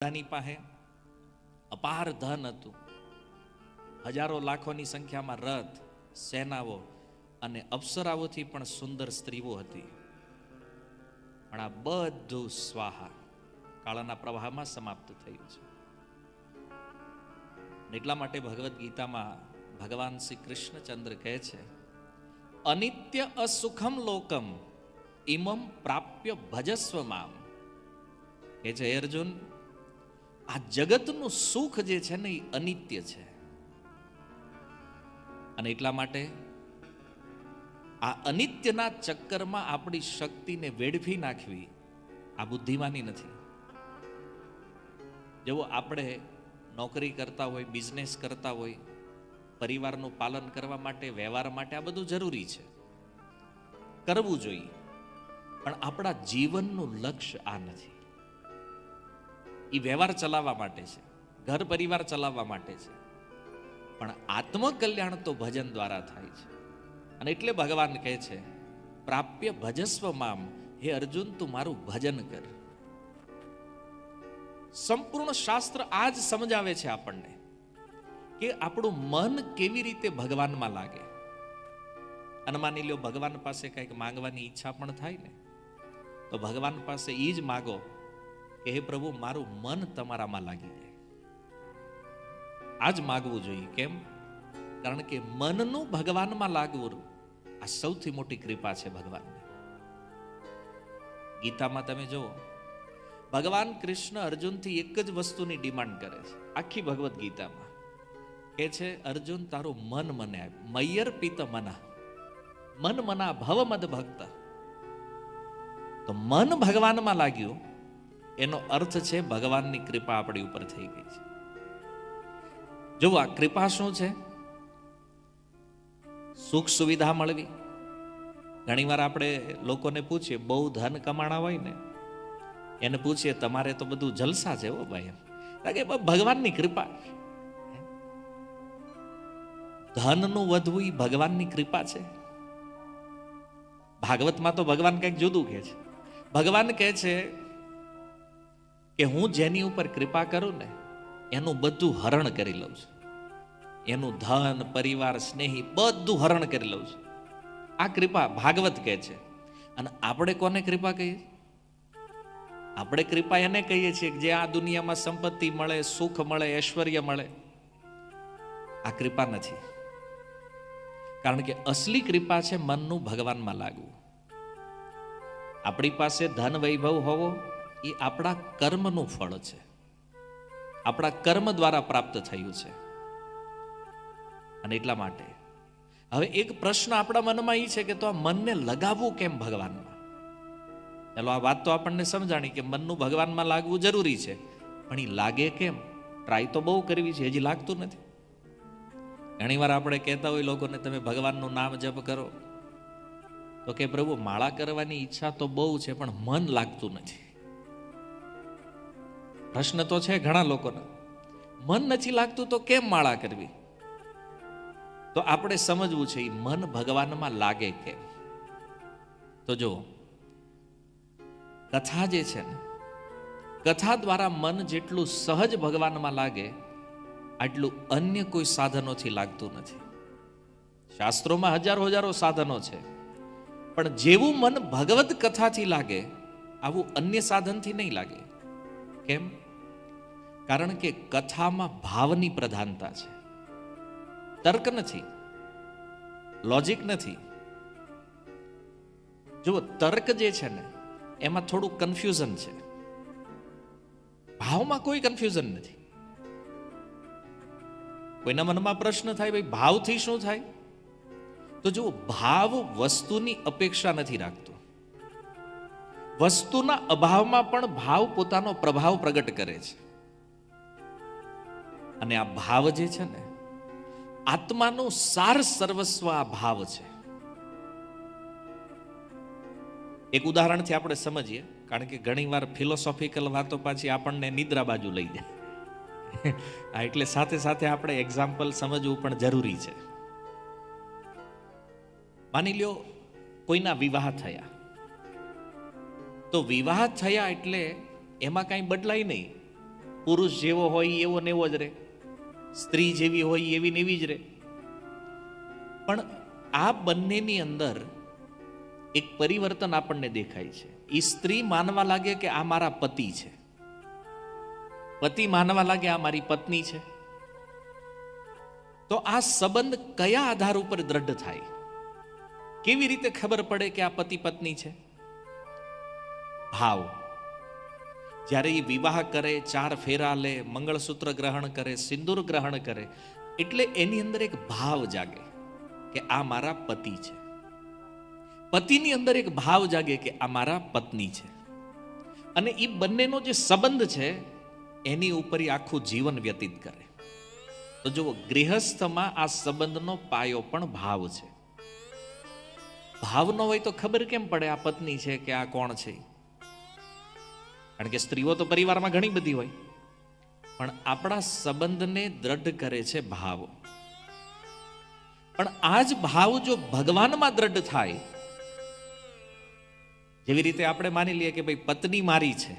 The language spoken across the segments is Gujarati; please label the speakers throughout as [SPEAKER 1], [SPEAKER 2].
[SPEAKER 1] બધાની પાસે અપાર ધન હતું. હજારો લાખોની સંખ્યામાં રથ, સેનાઓ અને અપ્સરાઓથી પણ સુંદર સ્ત્રીઓ હતી. પણ આ બધું સ્વાહા કાળાના પ્રવાહમાં સમાપ્ત થયું છે. એટલા માટે ભગવદ્ ગીતામાં ભગવાન શ્રી કૃષ્ણચંદ્ર કહે છે, અનિત્ય અસુખમ લોકમ ઇમમ પ્રાપ્ય ભજસ્વ મામ. કે છે અર્જુન આ જગતનું સુખ જે છે ને એ અનિત્ય છે. અને એટલા માટે આ અનિત્યના ચક્કરમાં આપણી શક્તિને વેડફી નાખવી આ બુદ્ધિમાની નથી. જેવો આપણે નોકરી કરતા હોય, બિઝનેસ કરતા હોય, પરિવારનું પાલન કરવા માટે, વ્યવહાર માટે આ બધું જરૂરી છે. કરવું જોઈએ. પણ આપણા જીવનનું લક્ષ્ય આ નથી. એ વ્યવહાર ચલાવવા માટે છે. ઘર પરિવાર ચલાવવા માટે છે. પણ આત્મકલ્યાણ તો ભજન દ્વારા થાય છે. અને એટલે ભગવાન કહે છે, પ્રાપ્ય ભજસ્વ મામ, હે અર્જુન, તું મારું ભજન કર. સંપૂર્ણ શાસ્ત્ર આ જ સમજાવે છે આપણને કે આપણું મન કેવી રીતે ભગવાનમાં લાગે. અને માની લો ભગવાન પાસે કંઈક માંગવાની ઈચ્છા પણ થાય ને, તો ભગવાન પાસે એ જ માગો કે હે પ્રભુ, મારું મન તમારામાં લાગી જાય. આ જ માગવું જોઈએ. કેમ? કારણ કે મનનું ભગવાનમાં લાગવું આ સૌથી મોટી કૃપા છે ભગવાનની. ગીતામાં તમે જુઓ, ભગવાન કૃષ્ણ અર્જુનથી એક જ વસ્તુની ડિમાન્ડ કરે છે. આખી ભગવદ્ ગીતામાં કે છે, અર્જુન, તારું મન મને આપ. મયર પિત મના. મન મના ભવ મદ ભક્ત. તો મન ભગવાનમાં લાગ્યું એનો અર્થ છે ભગવાનની કૃપા આપણી ઉપર થઈ ગઈ છે. જો આ કૃપા શું છે? સુખ સુવિધા મળવી. ઘણીવાર આપણે લોકોને પૂછીએ, બહુ ધન કમાણા હોય ને? એને પૂછીએ, તમારે તો બધું જલસા છે ઓ ભાઈ. કે ભગવાનની કૃપા. ધનનું વધવું એ ભગવાનની કૃપા છે. ભાગવતમાં તો ભગવાન કંઈક જુદું કહે છે. ભગવાન કહે છે કે હું જેની ઉપર કૃપા કરું ને, એનું બધું હરણ કરી લઉં છું. એનું ધન, પરિવાર, સ્નેહી બધું હરણ કરી લઉં છું. આ કૃપા ભાગવત કહે છે. અને આપણે કોને કૃપા કહીએ? આપણે કૃપા એને કહીએ છીએ કે જે આ દુનિયામાં સંપત્તિ મળે, સુખ મળે, ઐશ્વર્ય મળે. આ કૃપા નથી. કારણ કે અસલી કૃપા છે મનનું ભગવાનમાં લાગવું. આપણી પાસે ધન વૈભવ હોવો એ આપણા કર્મનું ફળ છે. આપણા કર્મ દ્વારા પ્રાપ્ત થયું છે. અને એટલા માટે હવે એક પ્રશ્ન આપણા મનમાં એ છે કે તો આ મનને લગાવવું કેમ ભગવાનમાં? ચાલો, આ વાત તો આપણને સમજાણી કે મનનું ભગવાનમાં લાગવું જરૂરી છે. પણ એ લાગે કેમ? ટ્રાય તો બહુ કરવી છે, હજી લાગતું નથી. ઘણીવાર આપણે કહેતા હોય લોકોને, તમે ભગવાનનું નામ જપ કરો. તો કે, પ્રભુ, માળા કરવાની ઈચ્છા તો બહુ છે, પણ મન લાગતું નથી. પ્રશ્ન તો છે ઘણા લોકોનો. મન નથી લાગતું તો કેમ માળા કરવી? તો આપણે સમજવું છે મન ભગવાનમાં લાગે કેમ? તો જો કથા જે છે ને, કથા દ્વારા મન જેટલું સહજ ભગવાનમાં લાગે, આટલું અન્ય કોઈ સાધનોથી લાગતું નથી. શાસ્ત્રોમાં હજારો હજારો સાધનો છે. પણ જેવું મન ભગવત કથાથી લાગે, આવું અન્ય સાધનથી નહીં લાગે. કેમ? કારણ કે કથામાં ભાવની પ્રધાનતા છે. તર્ક નથી. લોજિક નથી. જુઓ, તર્ક જે છે ને, એમાં થોડું કન્ફ્યુઝન છે. ભાવમાં કોઈ કન્ફ્યુઝન નથી. કોઈના મનમાં પ્રશ્ન થાય, ભાઈ, ભાવથી શું થાય? તો જુઓ, ભાવ વસ્તુની અપેક્ષા નથી રાખતો. વસ્તુના અભાવમાં પણ ભાવ પોતાનો પ્રભાવ પ્રગટ કરે છે. અને આ ભાવ જે છે ને, આત્માનું સાર સર્વસ્વ આ ભાવ છે. એક ઉદાહરણથી આપણે સમજીએ, કારણ કે ઘણીવાર ફિલોસોફિકલ વાતો પાછી આપણને નિદ્રા બાજુ લઈ જાય. આ એટલે સાથે સાથે આપણે એક્ઝામ્પલ સમજવું પણ જરૂરી છે. માની લ્યો, કોઈના વિવાહ થયા. તો વિવાહ થયા એટલે એમાં કાંઈ બદલાય નહીં. પુરુષ જેવો હોય એવો ને એવો જ રહે. સ્ત્રી જેવી હોય એવી ને એવી જ રહે. પણ આ બંનેની અંદર એક પરિવર્તન આપણને દેખાય છે. એ સ્ત્રી માનવા લાગે કે આ મારા પતિ છે. પતિ માનવા લાગે આ મારી પત્ની છે. તો આ સંબંધ કયા આધાર ઉપર દ્રઢ થાય? કેવી રીતે ખબર પડે કે આ પતિ પત્ની છે? ભાવ. જ્યારે એ વિવાહ કરે, ચાર ફેરા લે, મંગળસૂત્ર ગ્રહણ કરે, સિંદૂર ગ્રહણ કરે, એટલે એની અંદર એક ભાવ જાગે કે આ મારા પતિ છે. પતિની અંદર એક ભાવ જાગે કે આ મારા પત્ની છે. અને એ બંનેનો જે સંબંધ છે, એની ઉપર આખું જીવન વ્યતીત કરે. તો જુઓ, ગૃહસ્થમાં આ સંબંધનો પાયો પણ ભાવ છે. ભાવ ન હોય તો ખબર કેમ પડે આ પત્ની છે કે આ કોણ છે કારણ કે સ્ત્રીઓ તો પરિવારમાં ઘણી બધી હોય. પણ આપણા સંબંધને દ્રઢ કરે છે ભાવ. પણ આ જ ભાવ જો ભગવાનમાં દ્રઢ થાય, જેવી રીતે આપણે માની લઈએ કે ભાઈ પત્ની મારી છે,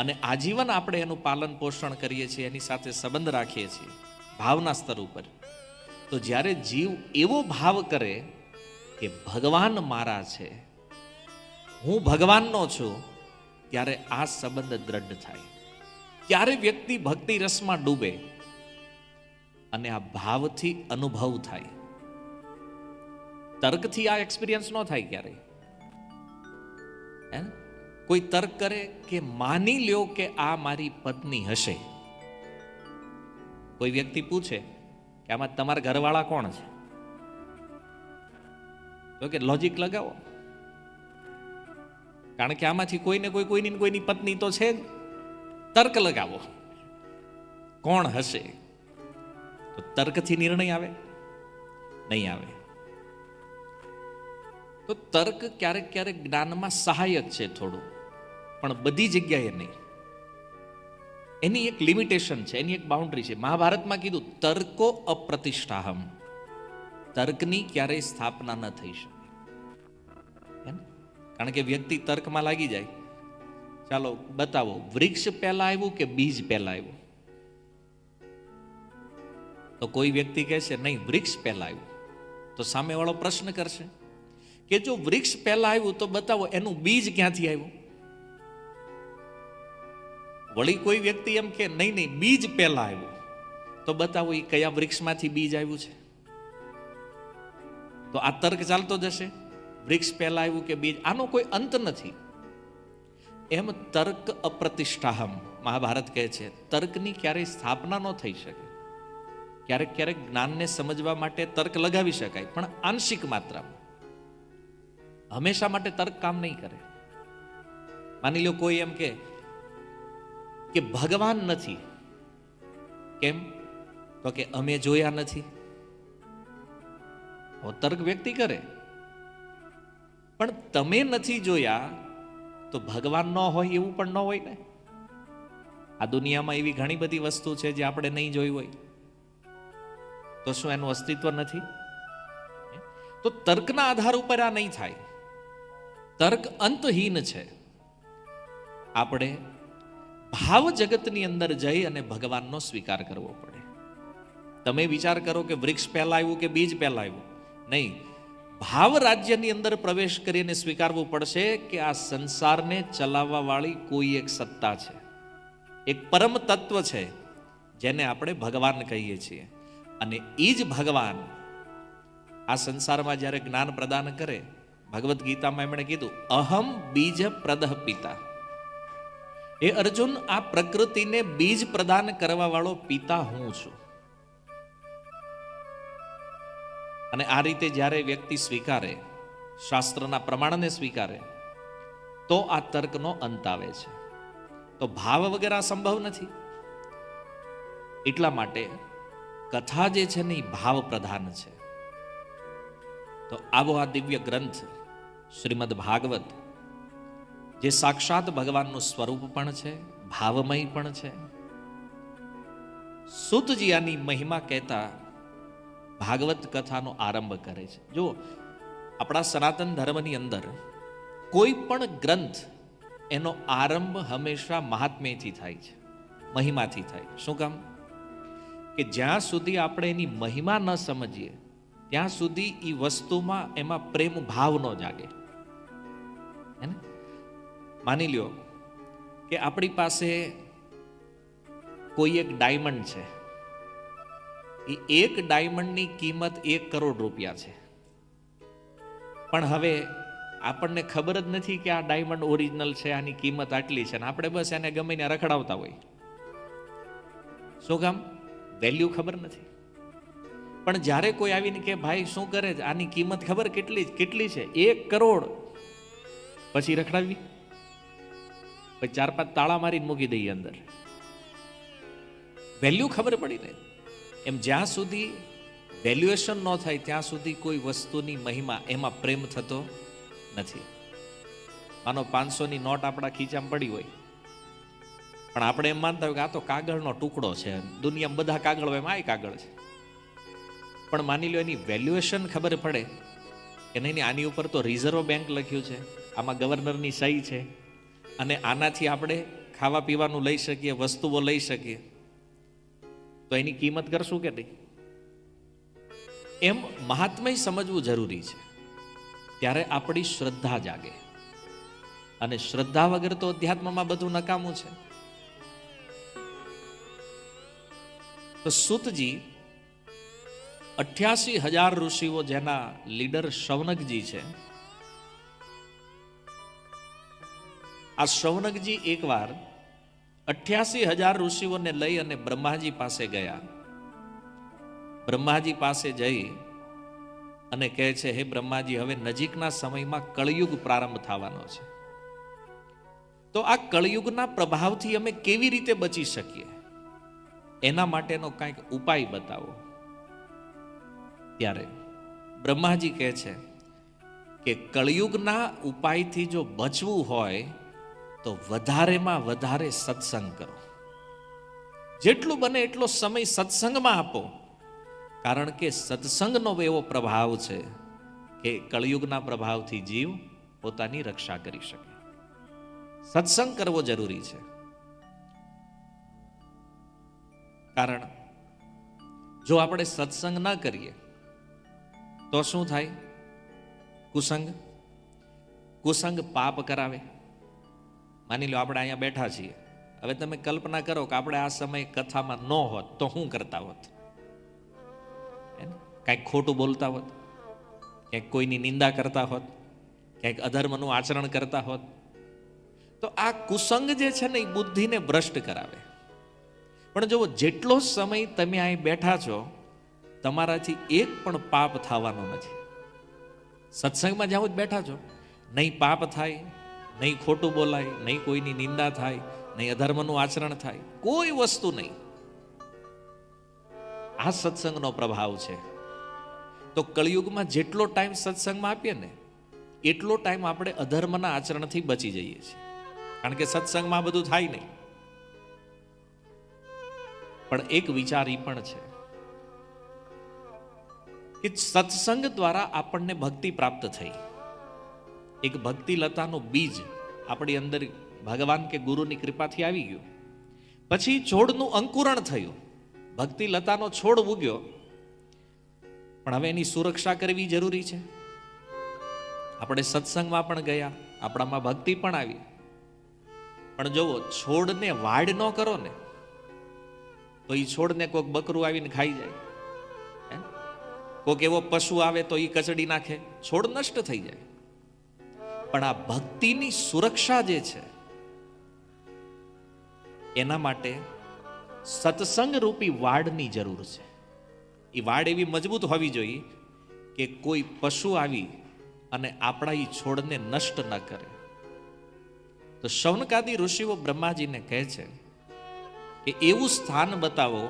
[SPEAKER 1] અને આજીવન આપણે એનું પાલન પોષણ કરીએ છીએ, એની સાથે સંબંધ રાખીએ છીએ, ભાવના સ્તર ઉપર, તો જ્યારે જીવ એવો ભાવ કરે કે ભગવાન મારા છે, હું ભગવાનનો છું ત્યારે આ સંબંધ દ્રઢ થાય. ત્યારે વ્યક્તિ ભક્તિ રસમાં ડૂબે અને આ ભાવથી અનુભવ થાય. તર્કથી આ એક્સપિરિયન્સ ન થાય ક્યારેય હે કોઈ તર્ક કરે કે માની લ્યો કે આ મારી પત્ની હશે. કોઈ વ્યક્તિ પૂછે કે આમાં તમારા ઘરવાળા કોણ છે? તો કે લોજિક લગાવો. કારણ કે આમાંથી કોઈને કોઈ કોઈની કોઈની પત્ની તો છે તર્ક લગાવો. કોણ હશે? તો તર્કથી નિર્ણય આવે? નહીં આવે. તો તર્ક ક્યારેક ક્યારેક જ્ઞાનમાં સહાયક છે થોડું. પણ બધી જગ્યાએ નહીં. એની એક લિમિટેશન છે, એની એક બાઉન્ડ્રી છે. મહાભારતમાં કીધું, તર્કો અપ્રતિષ્ઠાહમ. તર્કની ક્યારેય સ્થાપના ન થઈ શકે? કારણ કે વ્યક્તિ તર્કમાં લાગી જાય. ચાલો બતાવો, વૃક્ષ પહેલા આવ્યું કે બીજ પહેલા આવ્યું? તો કોઈ વ્યક્તિ કહેશે, નહીં, વૃક્ષ પહેલા આવ્યું. તો સામેવાળો પ્રશ્ન કરશે, કે જો વૃક્ષ પહેલા આવ્યું, તો બતાવો, એનું બીજ ક્યાંથી આવ્યું? વળી કોઈ વ્યક્તિ એમ કે, નહીં નહીં, બીજ પહેલા આવ્યું. તો બતાવો એ કયા વૃક્ષમાંથી બીજ આવ્યું છે? તો આ તર્ક ચાલતો જશે. વૃક્ષ પહેલા આવ્યું કે બીજ, આનો કોઈ અંત નથી. એમ તર્ક અપ્રતિષ્ઠાહમ, મહાભારત કહે છે, તર્કની ક્યારેય સ્થાપના ન થઈ શકે. ક્યારેક ક્યારેક જ્ઞાનને સમજવા માટે તર્ક લગાવી શકાય, પણ આંશિક માત્રામાં. હંમેશા માટે તર્ક કામ નહીં કરે. માની લો કોઈ એમ કે કે ભગવાન નથી. કેમ? તો કે અમે જોયા નથી. તર્ક વ્યક્તિ કરે. પણ તમે નથી જોયા તો ભગવાન ન હોય એવું પણ ન હોય ને? આ દુનિયામાં એવી ઘણી બધી વસ્તુ છે જે આપણે નહીં જોઈ હોય. તો શું એનું અસ્તિત્વ નથી? તો તર્કના આધાર ઉપર આ નહીં થાય. તર્ક અંતહીન છે. આપણે ભાવ જગતની અંદર જઈ અને ભગવાનનો સ્વીકાર કરવો પડે. તમે વિચાર કરો કે વૃક્ષ પહેલા આવ્યું કે બીજ પહેલા આવ્યું? નહીં. ભાવ રાજ્યની અંદર પ્રવેશ કરીને સ્વીકારવું પડશે કે આ સંસારને ચલાવવા વાળી કોઈ એક સત્તા છે. એક પરમ તત્વ છે, જેને આપણે ભગવાન કહીએ છીએ. અને એ જ ભગવાન આ સંસારમાં જ્યારે જ્ઞાન પ્રદાન કરે, ભગવદ્ ગીતામાં એમણે કીધું, અહમ બીજ પ્રદહ પિતા. એ અર્જુન, આ પ્રકૃતિને બીજ પ્રદાન કરવા વાળો પિતા હું છું. અને આ રીતે જ્યારે વ્યક્તિ સ્વીકારે, શાસ્ત્રના પ્રમાણને સ્વીકારે, તો આ તર્કનો અંત આવે છે. તો ભાવ વગેરે સંભવ નથી. એટલા માટે કથા જે છે ને એ ભાવ પ્રધાન છે. તો આવો આ દિવ્ય ગ્રંથ શ્રીમદ ભાગવત, જે સાક્ષાત ભગવાનનું સ્વરૂપ પણ છે, ભાવમય પણ છે. સુતજી આની મહિમા કહેતા ભાગવત કથાનો આરંભ કરે છે. જો આપણા સનાતન ધર્મની અંદર કોઈ પણ ગ્રંથ એનો આરંભ હંમેશા મહાત્મ્યથી થાય છે, મહિમાથી થાય શું કામ? કે જ્યાં સુધી આપણે એની મહિમા ન સમજીએ, ત્યાં સુધી એ વસ્તુમાં એમાં પ્રેમ ભાવ ન જાગે. હે માની લ્યો કે આપણી પાસે કોઈ એક ડાયમંડ છે. એ એક ડાયમંડની કિંમત એક કરોડ રૂપિયા છે. પણ હવે આપણને ખબર જ નથી કે આ ડાયમંડ ઓરિજિનલ છે, આની કિંમત આટલી છે અને આપણે બસ એને ગમે ને રખડાવતા હોય. શું કામ? વેલ્યુ ખબર નથી. પણ જ્યારે કોઈ આવીને કે ભાઈ શું કરે છે? આની કિંમત ખબર કેટલી કેટલી છે? એક કરોડ. પછી રખડાવી. પછી ચાર પાંચ તાળા મારીને મૂકી દઈએ અંદર. વેલ્યુ ખબર પડી ને એમ જ્યાં સુધી વેલ્યુએશન ન થાય, ત્યાં સુધી કોઈ વસ્તુની મહિમા એમાં પ્રેમ થતો નથી. માનો પાંચસોની નોટ આપણા ખીચામાં પડી હોય. પણ આપણે એમ માનતા હોય કે આ તો કાગળનો ટુકડો છે. દુનિયામાં બધા કાગળ હોય એમાં આ કાગળ છે. પણ માની લો એની વેલ્યુએશન ખબર પડે કે નહીં આની ઉપર તો રિઝર્વ બેંક લખ્યું છે. આમાં ગવર્નરની સહી છે. અને આનાથી આપણે ખાવા પીવાનું લઈ શકીએ, વસ્તુઓ લઈ શકીએ. તો એની કિંમત કરશું કે નહીં? એમ મહાત્મય સમજવું જરૂરી છે. ત્યારે આપણી શ્રદ્ધા જાગે. અને શ્રદ્ધા વગર તો અધ્યાત્મમાં બધું નકામું છે. તો સુતજી, અઠ્યાસી હજાર ઋષિઓ જેના લીડર શૌનકજી છે. આ શૌનકજી એકવાર અઠ્યાસી હજાર ઋષિઓને લઈ અને બ્રહ્માજી પાસે ગયા. બ્રહ્માજી પાસે જઈ અને કહે છે, હે બ્રહ્માજી, હવે નજીકના સમયમાં કળયુગ પ્રારંભ થવાનો છે. તો આ કળયુગના પ્રભાવથી અમે કેવી રીતે બચી શકીએ? એના માટેનો કાંઈક ઉપાય બતાવો. ત્યારે બ્રહ્માજી કહે છે કે, કળયુગના ઉપાયથી જો બચવું હોય તો વધારેમાં વધારે સત્સંગ કરો. જેટલું બને એટલો સમય સત્સંગમાં આપો. કારણ કે સત્સંગનો એવો પ્રભાવ છે કે કળયુગના પ્રભાવથી જીવ પોતાની રક્ષા કરી શકે. સત્સંગ કરવો જરૂરી છે. કારણ જો આપણે સત્સંગ ન કરીએ, તો શું થાય? કુસંગ? કુસંગ પાપ કરાવે. માની લો આપણે અહીંયા બેઠા છીએ. હવે તમે કલ્પના કરો કે આપણે આ સમય કથામાં ન હોત તો શું કરતા હોત? કાંઈક ખોટું બોલતા હોત? ક્યાંક કોઈની નિંદા કરતા હોત? ક્યાંક અધર્મનું આચરણ કરતા હોત? તો આ કુસંગ જે છે ને, એ બુદ્ધિને ભ્રષ્ટ કરાવે. પણ જો જેટલો સમય તમે અહીં બેઠા છો, તમારાથી એક પણ પાપ થવાનો નથી. સત્સંગમાં જાઉં જ બેઠા છો, નહીં પાપ થાય નહીં ખોટું બોલાય, નહીં કોઈની નિંદા થાય, નહીં અધર્મનું આચરણ થાય, કોઈ વસ્તુ નહીં. આ સત્સંગનો પ્રભાવ છે. તો કળિયુગમાં જેટલો ટાઈમ સત્સંગમાં આપીએ ને, એટલો ટાઈમ આપણે અધર્મના આચરણથી બચી જઈએ છીએ. કારણ કે સત્સંગમાં બધું થાય નહીં. પણ એક વિચાર એ પણ છે કે સત્સંગ દ્વારા આપણને ભક્તિ પ્રાપ્ત થઈ. એક ભક્તિ લતાનું બીજ આપણી અંદર ભગવાન કે ગુરુની કૃપાથી આવી ગયું. પછી છોડનું અંકુરણ થયું. ભક્તિ લતાનો છોડ ઉગ્યો. પણ હવે એની સુરક્ષા કરવી જરૂરી છે. આપણે સત્સંગમાં પણ ગયા, આપણામાં ભક્તિ પણ આવી. પણ જુઓ છોડને વાડ ન કરો ને, તો એ છોડને કોઈક બકરું આવીને ખાઈ જાય? કોઈક એવો પશુ આવે તો એ કચડી નાખે. છોડ નષ્ટ થઈ જાય. પણ આ ભક્તિની સુરક્ષા જે છે, એના માટે સત્સંગ રૂપી વાડની જરૂર છે. એ વાડ એવી મજબૂત હોવી જોઈએ કે કોઈ પશુ આવી અને આપણા એ છોડને નષ્ટ ન કરે. તો શૌનકાદી ઋષિઓ બ્રહ્માજીને કહે છે કે એવું સ્થાન બતાવો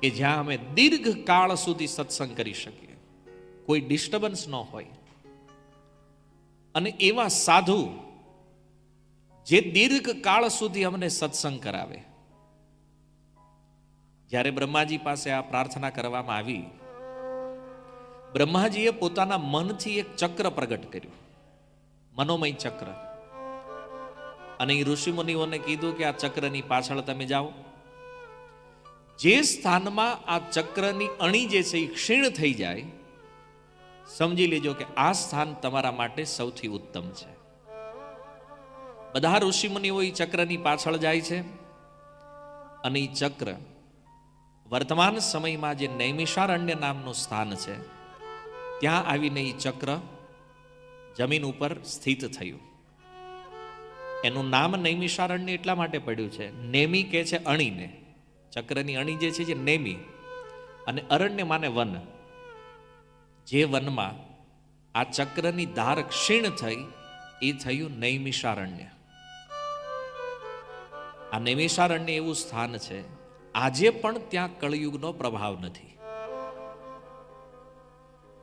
[SPEAKER 1] કે જ્યાં અમે દીર્ઘ કાળ સુધી સત્સંગ કરી શકીએ. કોઈ ડિસ્ટર્બન્સ ન હોય. અને એવા સાધુ જે દીર્ઘ કાળ સુધી અમને સત્સંગ કરાવે. જ્યારે બ્રહ્માજી પાસે આ પ્રાર્થના કરવામાં આવી, બ્રહ્માજીએ પોતાના મનથી એક ચક્ર પ્રગટ કર્યું. મનોમય ચક્ર. અને એ ઋષિમુનિઓને કીધું કે આ ચક્રની પાછળ તમે જાઓ. જે સ્થાનમાં આ ચક્રની અણી જે છે એ ક્ષીણ થઈ જાય સમજી લેજો કે આ સ્થાન તમારા માટે સૌથી ઉત્તમ છે. બધા ઋષિમુનિઓ એ ચક્રની પાછળ જાય છે અને એ ચક્ર વર્તમાન સમયમાં જે નૈમિષારણ્ય નામનું સ્થાન છે, ત્યાં આવીને એ ચક્ર જમીન ઉપર સ્થિત થયું. એનું નામ નૈમિષારણ્ય એટલા માટે પડ્યું છે, નેમી કે છે અણીને. ચક્રની અણી જે છે જે નેમી અને અરણ્ય માને વન. જે વનમાં આ ચક્રની ધાર ક્ષીણ થઈ, એ થયું નૈમિષારણ્ય. આ નૈમિષારણ્ય એવું સ્થાન છે, આજે પણ ત્યાં કળયુગનો પ્રભાવ નથી.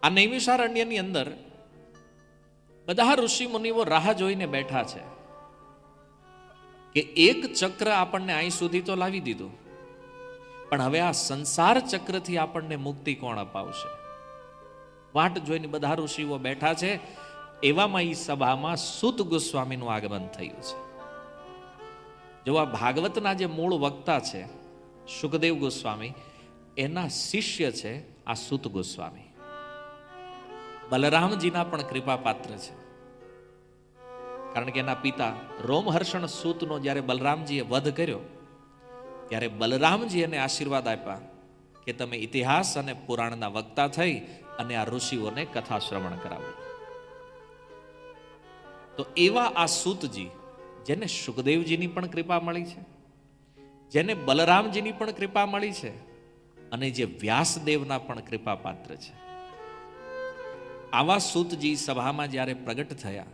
[SPEAKER 1] આ નૈમિષારણ્યની અંદર બધા ઋષિ મુનિઓ રાહ જોઈને બેઠા છે કે એક ચક્ર આપણને અહીં સુધી તો લાવી દીધું, પણ હવે આ સંસાર ચક્રથી આપણને મુક્તિ કોણ અપાવશે? વાટ જોઈને બધા ઋષિઓ બેઠા છે. એવામાં એ સભામાં સુત ગોસ્વામીનું આગમન થયું છે. જો આ ભાગવતના જે મૂળ વક્તા છે, સુખદેવ ગોસ્વામી, એના શિષ્ય છે આ સુત ગોસ્વામી. બલરામજીના પણ કૃપા પાત્ર છે. કારણ કે એના પિતા રોમહર્ષણ સૂતનો જ્યારે બલરામજીએ વધ કર્યો, ત્યારે બલરામજી એને આશીર્વાદ આપ્યા કે તમે ઇતિહાસ અને પુરાણના વક્તા થઈ અને આ ઋષિઓને કથા શ્રવણ કરાવો તો એવા આ સૂતજી, જેને સુખદેવજીની પણ કૃપા મળી છે, જેને બલરામજીની પણ કૃપા મળી છે, અને જે વ્યાસદેવના પણ કૃપા પાત્ર છે. આવા સૂતજી સભામાં જ્યારે પ્રગટ થયા,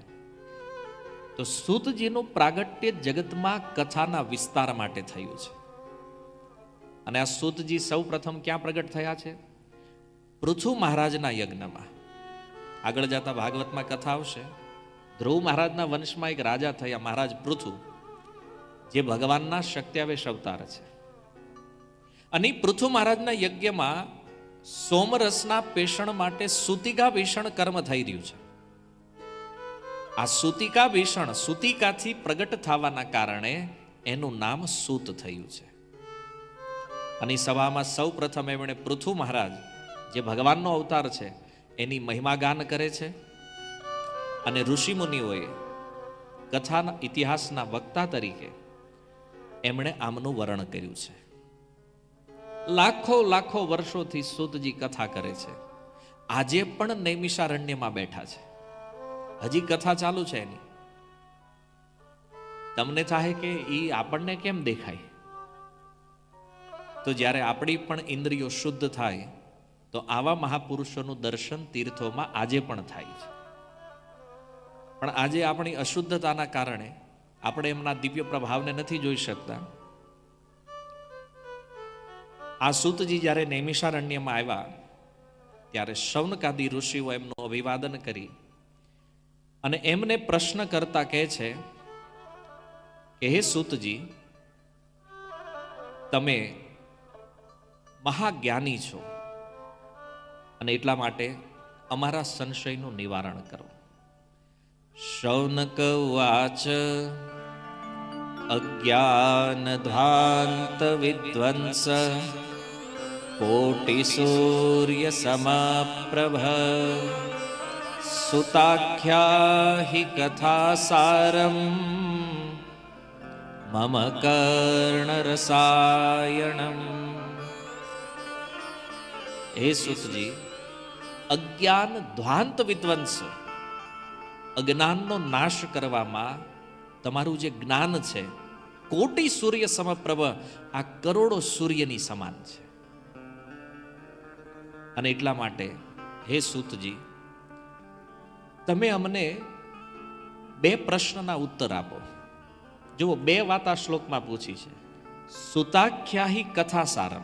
[SPEAKER 1] તો સૂતજીનું પ્રાગટ્ય જગતમાં કથાના વિસ્તાર માટે થયું છે. અને આ સૂતજી સૌ પ્રથમ ક્યાં પ્રગટ થયા છે? પૃથુ મહારાજના યજ્ઞમાં. આગળ જતા ભાગવતમાં કથા આવશે. ધ્રુવ મહારાજના વંશમાં એક રાજા થયા, મહારાજ પૃથુ, જે ભગવાનના શક્ત્યાવેશ અવતાર છે. અને પૃથુ મહારાજના યજ્ઞમાં સોમરસના પેષણ માટે સુતિકા ભીષણ કર્મ થઈ રહ્યું છે. આ સુતિકા ભીષણ સુતિકાથી પ્રગટ થવાના કારણે એનું નામ સૂત થયું છે. અને સભામાં સૌ પ્રથમ એમણે પૃથુ મહારાજ જે ભગવાનનો અવતાર છે, એની મહિમા ગાન કરે છે. અને ઋષિમુનિઓએ કથાના ઇતિહાસના વક્તા તરીકે એમણે આમનું વર્ણન કર્યું છે. લાખો લાખો વર્ષોથી સુતજી કથા કરે છે. આજે પણ નૈમિષારણ્યમાં બેઠા છે. હજી કથા ચાલુ છે એની. તમને થાય કે એ આપણને કેમ દેખાય? તો જ્યારે આપણી પણ ઇન્દ્રિયો શુદ્ધ થાય તો આવા મહાપુરુષોનું દર્શન તીર્થોમાં આજે પણ થાય છે. પણ આજે આપણી અશુદ્ધતાના કારણે આપણે એમના દિવ્ય પ્રભાવને નથી જોઈ શકતા. આ સૂતજી જ્યારે નૈમિષારણ્યમાં આવ્યા, ત્યારે શૌનકાદી ઋષિઓ એમનું અભિવાદન કરી અને એમને પ્રશ્ન કરતા કહે છે કે, હે સૂતજી, તમે મહાજ્ઞાની છો. અને એટલા માટે અમારા સંશયનું નિવારણ કરો. શૌનક વાચ અજ્ઞાનધાંત વિદ્વંસ કોટિ સૂર્ય સમાપ્રભ સુતાખ્યા હિ કથા સારમ મમ કર્ણરસાયણમ હે સુતજી અજ્ઞાન ધ્વાંત વિદ્વંસ અજ્ઞાનનો નાશ કરવામાં તમારું જે જ્ઞાન છે, કોટી સૂર્ય સમપ્રભ, આ કરોડો સૂર્યની સમાન છે. અને એટલા માટે, હે સૂતજી, તમે અમને બે પ્રશ્નના ઉત્તર આપો. જુઓ, બે વાત આ શ્લોકમાં પૂછી છે. સુતાખ્યાહી કથા સારમ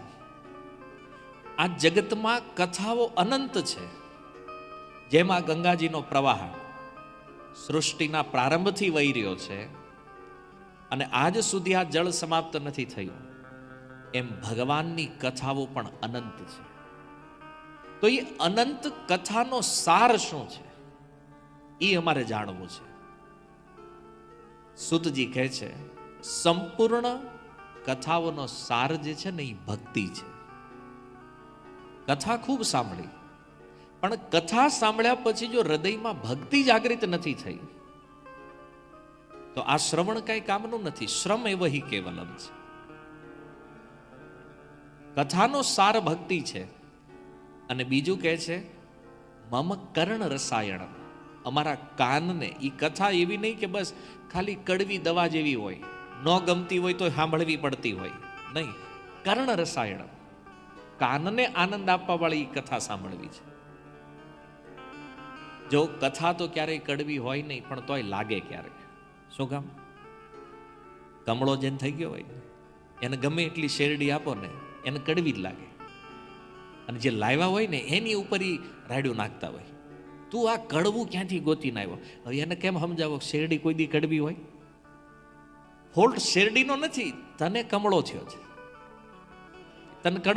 [SPEAKER 1] આ જગતમાં કથાઓ અનંત છે. જેમાં ગંગાજીનો પ્રવાહ સૃષ્ટિના પ્રારંભથી વહી રહ્યો છે અને આજ સુધી આ જળ સમાપ્ત નથી થયું. એમ ભગવાનની કથાઓ પણ અનંત છે. તો એ અનંત કથાનો સાર શું છે? એ અમારે જાણવું છે. સુતજી કહે છે, સંપૂર્ણ કથાઓનો સાર જે છે ને એ ભક્તિ છે. કથા ખૂબ સાંભળી. પણ કથા સાંભળ્યા પછી જો હૃદયમાં ભક્તિ જાગૃત નથી થઈ, તો આ શ્રવણ કઈ કામનું નથી. શ્રમ એ વહી કેવલમ છે. કથાનો સાર ભક્તિ છે. અને બીજું કહે છે, મમ કર્ણ રસાયણ અમારા કાનને એ કથા એવી નહીં કે બસ ખાલી કડવી દવા જેવી હોય. ન ગમતી હોય તો સાંભળવી પડતી હોય. નહીં. કર્ણ રસાયણ કાનને આનંદ આપવા વાળી કથા સાંભળવી છે. જો કથા તો ક્યારેય કડવી હોય નહીં, પણ તોય લાગે ક્યારેક. શું કામ? કમળો જેને થઈ ગયો હોય, એને ગમે એટલી શેરડી આપો ને, એને કડવી જ લાગે. અને જે લાવ્યા હોય ને, એની ઉપર ઈ રાડ્યું નાખતા હોય. તું આ કડવું ક્યાંથી ગોતીને આવ્યો હવે એને કેમ સમજાવો? શેરડી કોઈ દી કડવી હોય? ફોલ્ટ શેરડીનો નથી, તને કમળો થયો છે. તને